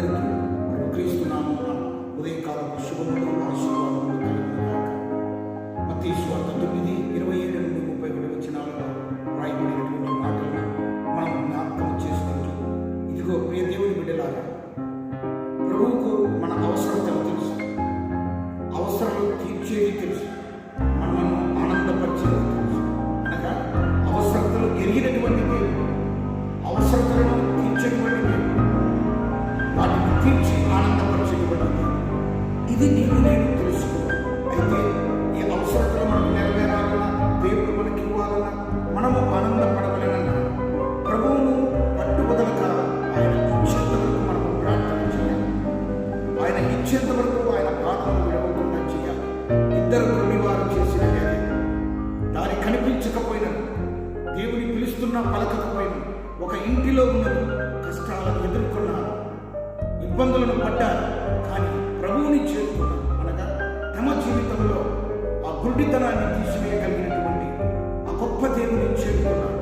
అందరికీ క్రీస్తు శుభములు ఆశీర్వాదములు కలుగునుగాక. మత్తయి సువార్త తొమ్మిది ఇరవై ఏడు నుండి ముప్పై ఒకటి వచ్చినాలలో రాయబడినటువంటి మాటలను మనం జ్ఞాపకం చేసుకుంటూ ఇదిగో ప్రియ దేవుని బిడ్డలాగా ప్రభువుకు మన అవసరతలు తెలుసు? అవసరాలు తీర్చేది తెలుసు. మనల్ని ఆనందపరిచేది తెలుసు. అనగా అవసరతలు ఎరిగినటువంటి ఇది నీవు నేను తెలుసుకో అయితే ఈ అవసరతలు మనకు నెరవేరాలన్నా దేవుడు మనకి ఇవ్వాలన్నా మనము ఆనందపడవలనన్నా ప్రభువును పట్టుబదలక ఆయన ఇచ్చేంత వరకు మనము ప్రార్థన చేయాలి. ఆయన ఇచ్చేంత వరకు ఆయన ప్రార్థన విడవకుండా చేయాలి. ఇద్దరు నివారణ చేసిన అదే దారి కనిపించకపోయినా దేవుని పిలుస్తున్నా పలకకపోయినా ఒక ఇంటిలో ఉన్న కష్టాలను ఎదుర్కొన్నారు. ఇబ్బందులను పడ్డారు. కానీ ప్రభువుని చేరుకున్నాం అనగా తమ జీవితంలో ఆ గుడ్డితనాన్ని తీసివేయగలిగినటువంటి ఆ గొప్ప దేవుని చేరుకున్నాం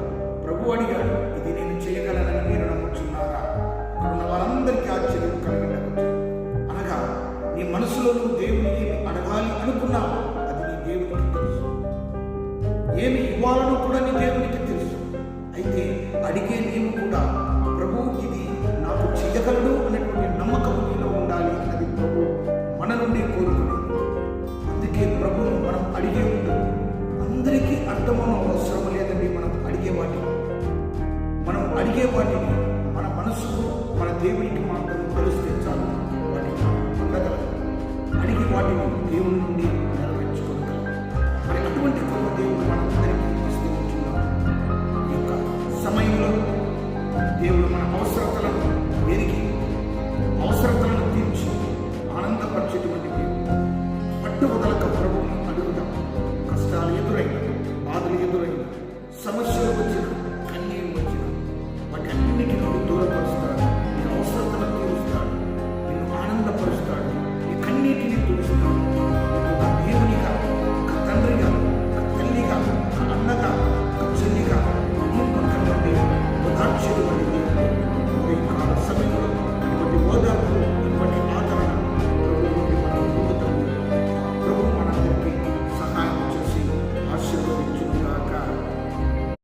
ప్రభు అడిగాడు ఇది నేను చేయగలనని మీరు నమ్ముచున్నారా? అక్కడ ఉన్న వారందరికీ ఆశ్చర్యం కలిగినవచ్చు అనగా నీ మనసులో నువ్వు దేవుని ఏమి అడగాలి అనుకున్నావు? అది నీ దేవునికి తెలుసు. ఏమి ఇవ్వాలనో కూడా నీ దేవునికి తెలుసు. అయితే అడిగే అడిగే వాటిని మన మనసు మన దేవునికి మాత్రం కలిస్తే చాలు. వాటిని అడిగి వాటిని దేవుని నుండి నెరవేర్చుకోగలం మరి అటువంటి గొప్ప ఉంటున్నాం ఈ యొక్క సమయంలో దేవుడు మన అవసరతలను ఎరిగి అవసరతలను తీర్చి ఆనందపరిచేటువంటి దేవుడు. పట్టుదలక ప్రభువును అడుగుదాం. కష్టాలు ఎదురైన బాధలు ఎదురైన సమస్యలు వచ్చిన